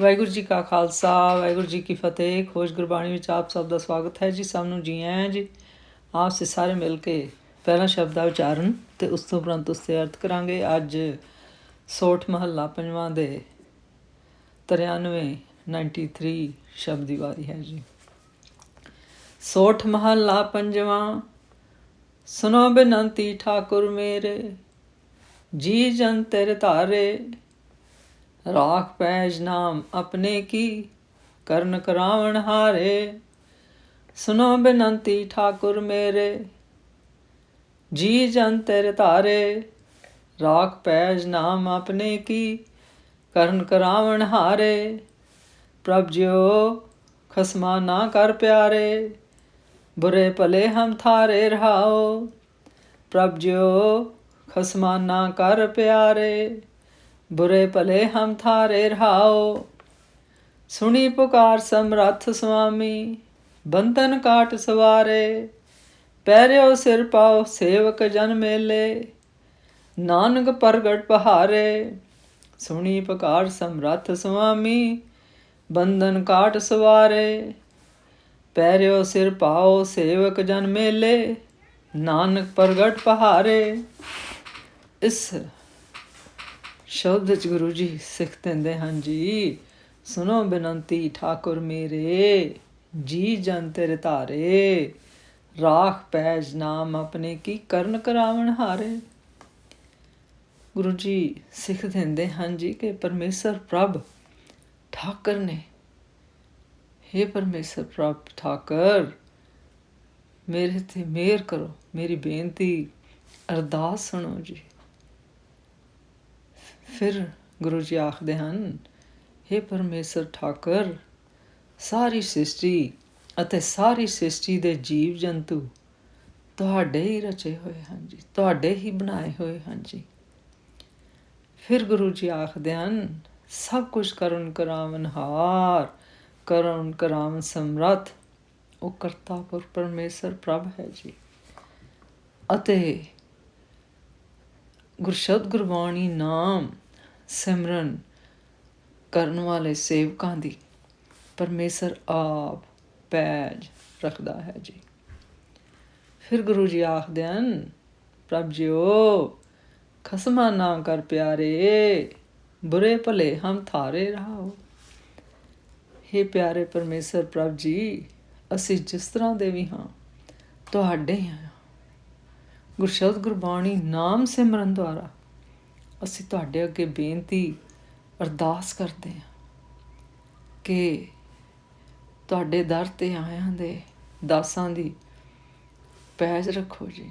ਵਾਹਿਗੁਰੂ ਜੀ ਕਾ ਖਾਲਸਾ, ਵਾਹਿਗੁਰੂ ਜੀ ਕੀ ਫਤਿਹ, ਖੋਜ ਗੁਰਬਾਣੀ ਵਿੱਚ ਆਪ ਸਭ ਦਾ ਸਵਾਗਤ ਹੈ ਜੀ, ਸਭ ਨੂੰ ਜੀ ਆਇਆਂ ਜੀ। ਆਪ ਸੇ ਸਾਰੇ ਮਿਲ ਕੇ ਪਹਿਲਾ ਸ਼ਬਦ ਦਾ ਉਚਾਰਨ ਤੇ ਉਸ ਤੋਂ ਉਪਰੰਤ ਉਸ ਤੇ ਅਰਥ ਕਰਾਂਗੇ। ਅੱਜ ਸੋਠ ਮਹੱਲਾ ਪੰਜਵਾਂ ਦੇ 93 93 ਸ਼ਬਦ ਦੀ ਵਾਰੀ ਹੈ ਜੀ। ਸੋਠ ਮਹੱਲਾ ਪੰਜਵਾਂ, ਸੁਨੋ ਬੇਨੰਤੀ ਠਾਕੁਰ ਮੇਰੇ, ਜੀ ਜਨ ਤੇਰੇ ਧਾਰੇ ਰਾਖ ਪੈਜ ਨਾਮ ਆਪਣੇ ਕੀ? ਕਰਨ ਕਰਾਵਣ ਹਾਰੇ ਸੁਨੋ ਬੇਨੰਤੀ ਠਾਕੁਰ ਮੇਰੇ। ਜੀ ਜਨ ਤੇਰੇ ਧਾਰੇ, ਰਾਖ ਪੈਜ ਨਾਮ ਆਪਣੇ ਕੀ? ਕਰਨ ਕਰਾਵਣ ਹਾਰੇ, ਪ੍ਰਭ ਜਿਓ ਖਸਮਾ ਨਾ ਕਰ ਪਿਆਰੇ। ਬੁਰੇ ਭਲੇ ਹਮ ਥਾਰੇ ਰਹਾਓ, ਪ੍ਰਭ ਜਿਉ ਖਸਮਾ ਨਾ ਕਰ ਪਿਆਰੇ। ਬੁਰੇ ਭਲੇ ਹਮ ਥਾਰੇ ਰਹਾਓ। ਸੁਣੀ ਪੁਕਾਰ ਸਮਰੱਥ ਸੁਆਮੀ, ਬੰਧਨ ਕਾਟ ਸਵਾਰੇ। ਪੈਰਿਓ ਸਿਰ ਪਾਓ ਸੇਵਕ ਜਨ ਮੇਲੇ, ਨਾਨਕ ਪ੍ਰਗਟ ਪਹਾਰੇ। ਸੁਣੀ ਪੁਕਾਰ ਸਮਰੱਥ ਸੁਆਮੀ, ਬੰਧਨ ਕਾਟ ਸਵਾਰੇ। ਪੈਰਿਓ ਸਿਰ ਪਾਓ ਸੇਵਕ ਜਨ ਮੇਲੇ, ਨਾਨਕ ਪ੍ਰਗਟ ਪਹਾਰੇ। ਇਸ ਸ਼ਬਦ 'ਚ ਗੁਰੂ ਜੀ ਸਿੱਖ ਦਿੰਦੇ ਹਨ ਜੀ ਸੁਨੋ ਬੇਨੰਤੀ, ਠਾਕੁਰ ਮੇਰੇ, ਜੀ ਜਨ ਤੇਰੇ ਧਾਰੇ, ਰਾਖ ਪੈਜ ਨਾਮ ਆਪਣੇ ਕੀ ਕਰਨ ਕਰਾਵਣ ਹਾਰੇ। ਗੁਰੂ ਜੀ ਸਿੱਖ ਦਿੰਦੇ ਹਨ ਜੀ ਕਿ ਪਰਮੇਸ਼ਰ ਪ੍ਰਭ ਠਾਕਰ ਨੇ। हे ਪਰਮੇਸ਼ਰ ਪ੍ਰਭ ਠਾਕਰ, ਮੇਰੇ ਤੇ ਮਿਹਰ ਕਰੋ, ਮੇਰੀ ਬੇਨਤੀ ਅਰਦਾਸ ਸੁਣੋ ਜੀ। ਫਿਰ ਗੁਰੂ ਜੀ ਆਖਦੇ ਹਨ हे ਪਰਮੇਸ਼ਰ ਠਾਕਰ, ਸਾਰੀ ਸ੍ਰਿਸ਼ਟੀ ਅਤੇ ਸਾਰੀ ਸ੍ਰਿਸ਼ਟੀ ਦੇ ਜੀਵ ਜੰਤੂ ਤੁਹਾਡੇ ਹੀ ਰਚੇ ਹੋਏ ਹਨ ਜੀ, ਤੁਹਾਡੇ ਹੀ ਬਣਾਏ ਹੋਏ ਹਨ ਜੀ। ਫਿਰ ਗੁਰੂ ਜੀ ਆਖਦੇ ਹਨ, ਸਭ ਕੁਝ ਕਰਨ ਕਰਾਵਨ ਹਾਰ ਕਰਨ ਕਰਾਵਨ ਸਮਰੱਥ, ਉਹ ਕਰਤਾ ਪੁਰ ਪਰਮੇਸ਼ਰ ਪ੍ਰਭ ਹੈ ਜੀ। ਅਤੇ ਗੁਰਸ਼ਬਦ ਗੁਰਬਾਣੀ ਨਾਮ ਸਿਮਰਨ ਕਰਨ ਵਾਲੇ ਸੇਵਕਾਂ ਦੀ ਪਰਮੇਸ਼ਰ ਆਪ ਪੈਜ ਰੱਖਦਾ ਹੈ ਜੀ। ਫਿਰ ਗੁਰੂ ਜੀ ਆਖਦੇ ਹਨ, ਪ੍ਰਭ ਜਿਓ, ਖਸਮਾ ਨਾ ਕਰ ਪਿਆਰੇ, ਬੁਰੇ ਭਲੇ ਹਮ ਥਾਰੇ ਰਹਾਓ। हे ਪਿਆਰੇ ਪਰਮੇਸ਼ਰ ਪ੍ਰਭ ਜੀ, ਅਸੀਂ ਜਿਸ ਤਰ੍ਹਾਂ ਦੇ ਵੀ ਹਾਂ, ਤੁਹਾਡੇ ਹਾਂ। ਗੁਰਸ਼ਬਦ ਗੁਰਬਾਣੀ ਨਾਮ ਸਿਮਰਨ ਦੁਆਰਾ ਅਸੀਂ ਤੁਹਾਡੇ ਅੱਗੇ ਬੇਨਤੀ ਅਰਦਾਸ ਕਰਦੇ ਹਾਂ ਕਿ ਤੁਹਾਡੇ ਦਰ ਤੇ ਆਇਆਂ ਦੇ ਦਾਸਾਂ ਦੀ ਪੈਜ ਰੱਖੋ ਜੀ।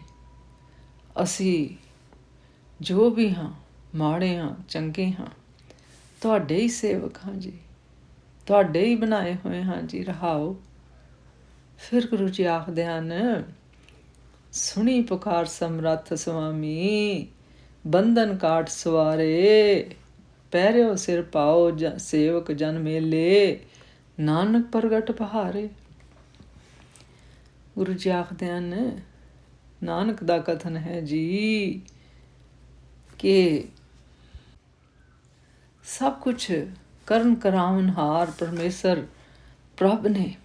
ਅਸੀਂ ਜੋ ਵੀ ਹਾਂ, ਮਾੜੇ ਹਾਂ, ਚੰਗੇ ਹਾਂ, ਤੁਹਾਡੇ ਹੀ ਸੇਵਕ ਹਾਂ ਜੀ। ਤੁਹਾਡੇ ਹੀ ਬਣਾਏ ਹੋਏ ਹਾਂ ਜੀ, ਰਹਾਓ। ਫਿਰ ਗੁਰੂ ਜੀ ਆਖਦੇ ਹਨ, ਸੁਣੀ ਪੁਕਾਰ ਸਮਰੱਥ ਸੁਆਮੀ ਬੰਧਨ ਕਾਟ ਸਵਾਰੇ, ਪਹਿਰਿਓ ਸਿਰ ਪਾਓ ਸੇਵਕ ਜਨ ਮੇਲੇ, ਨਾਨਕ ਪ੍ਰਗਟ ਪਹਾਰੇ। ਗੁਰੂ ਜੀ ਆਖਦੇ ਹਨ, ਨਾਨਕ ਦਾ ਕਥਨ ਹੈ ਜੀ ਕਿ ਸਭ ਕੁਝ ਕਰਨ ਕਰਾਉਣ ਹਾਰ ਪਰਮੇਸ਼ਰ ਪ੍ਰਭ ਨੇ।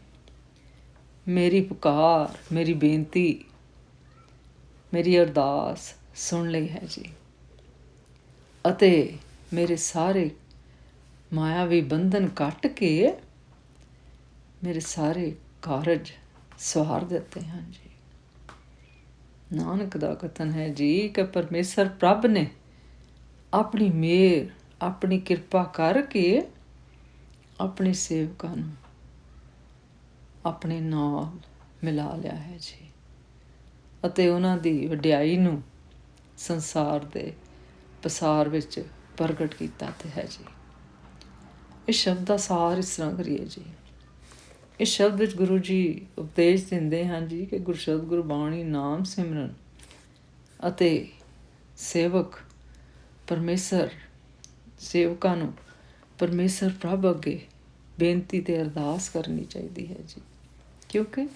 ਮੇਰੀ ਪੁਕਾਰ, ਮੇਰੀ ਬੇਨਤੀ, ਮੇਰੀ ਅਰਦਾਸ ਸੁਣ ਲਈ ਹੈ ਜੀ। ਅਤੇ ਮੇਰੇ ਸਾਰੇ ਮਾਇਆਵੀ ਬੰਧਨ ਕੱਟ ਕੇ ਮੇਰੇ ਸਾਰੇ ਕਾਰਜ ਸਵਾਰ ਦਿੱਤੇ ਹਨ ਜੀ। ਨਾਨਕ ਦਾ ਕਥਨ ਹੈ ਜੀ ਕਿ ਪਰਮੇਸ਼ਰ ਪ੍ਰਭ ਨੇ ਆਪਣੀ ਮਿਹਰ, ਆਪਣੀ ਕਿਰਪਾ ਕਰਕੇ ਆਪਣੇ ਸੇਵਕਾਂ ਨੂੰ ਆਪਣੇ ਨਾਲ ਮਿਲਾ ਲਿਆ ਹੈ ਜੀ। ਅਤੇ ਉਹਨਾਂ ਦੀ ਵਡਿਆਈ ਨੂੰ ਸੰਸਾਰ ਦੇ ਪਸਾਰ ਵਿੱਚ ਪ੍ਰਗਟ ਕੀਤਾ ਤੇ ਹੈ ਜੀ। ਇਸ ਸ਼ਬਦ ਦਾ ਸਾਰ ਇਸ ਤਰ੍ਹਾਂ ਕਰੀਏ ਜੀ। ਇਸ ਸ਼ਬਦ ਵਿੱਚ ਗੁਰੂ ਜੀ ਉਪਦੇਸ਼ ਦਿੰਦੇ ਹਨ ਜੀ ਕਿ ਗੁਰਸ਼ਬਦ ਗੁਰਬਾਣੀ, ਨਾਮ ਸਿਮਰਨ ਅਤੇ ਸੇਵਕ ਪਰਮੇਸ਼ਰ ਸੇਵਕਾਂ ਨੂੰ ਪਰਮੇਸ਼ਰ ਪ੍ਰਭ ਅੱਗੇ ਬੇਨਤੀ ਤੇ ਅਰਦਾਸ ਕਰਨੀ ਚਾਹੀਦੀ ਹੈ ਜੀ। ਕਿਉਂਕਿ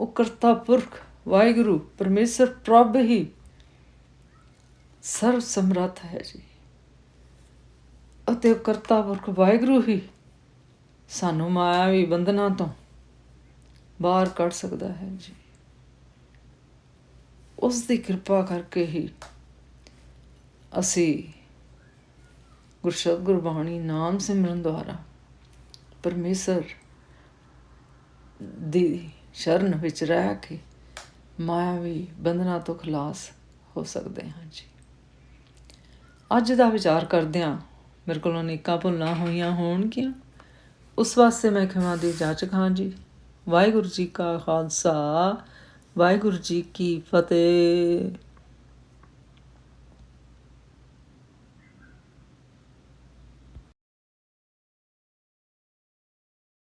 ਉਹ ਕਰਤਾ ਪੁਰਖ, ਵਾਹਿਗੁਰੂ, ਪਰਮੇਸ਼ਰ ਪ੍ਰਭ ਹੀ ਸਰਵ ਸਮਰੱਥ ਹੈ ਜੀ। ਅਤੇ ਕਰਤਾ ਪੁਰਖ ਵਾਹਿਗੁਰੂ ਹੀ ਸਾਨੂੰ ਮਾਇਆਵੀ ਬੰਧਨਾਂ ਤੋਂ ਬਾਹਰ ਕੱਢ ਸਕਦਾ ਹੈ ਜੀ। ਉਸ ਦੀ ਕਿਰਪਾ ਕਰਕੇ ਹੀ ਅਸੀਂ ਗੁਰਸ਼ਬਦ ਗੁਰਬਾਣੀ ਨਾਮ ਸਿਮਰਨ ਦੁਆਰਾ ਪਰਮੇਸ਼ਰ ਦੀ ਸ਼ਰਨ ਵਿੱਚ ਰਹਿ ਕੇ ਮਾਇਆਵੀ ਬੰਧਨਾਂ ਤੋਂ ਖਲਾਸ ਹੋ ਸਕਦੇ ਹਾਂ ਜੀ। ਅੱਜ ਦਾ ਵਿਚਾਰ ਕਰਦਿਆਂ ਮੇਰੇ ਕੋਲੋਂ ਅਨੇਕਾਂ ਭੁੱਲਾਂ ਹੋਈਆਂ ਹੋਣਗੀਆਂ। ਉਸ ਵਾਸਤੇ ਮੈਂ ਖਿਮਾ ਦੀ ਜਾਚਕ ਹਾਂ ਜੀ। ਵਾਹਿਗੁਰੂ ਜੀ ਕਾ ਖਾਲਸਾ, ਵਾਹਿਗੁਰੂ ਜੀ ਕੀ ਫਤਿਹ।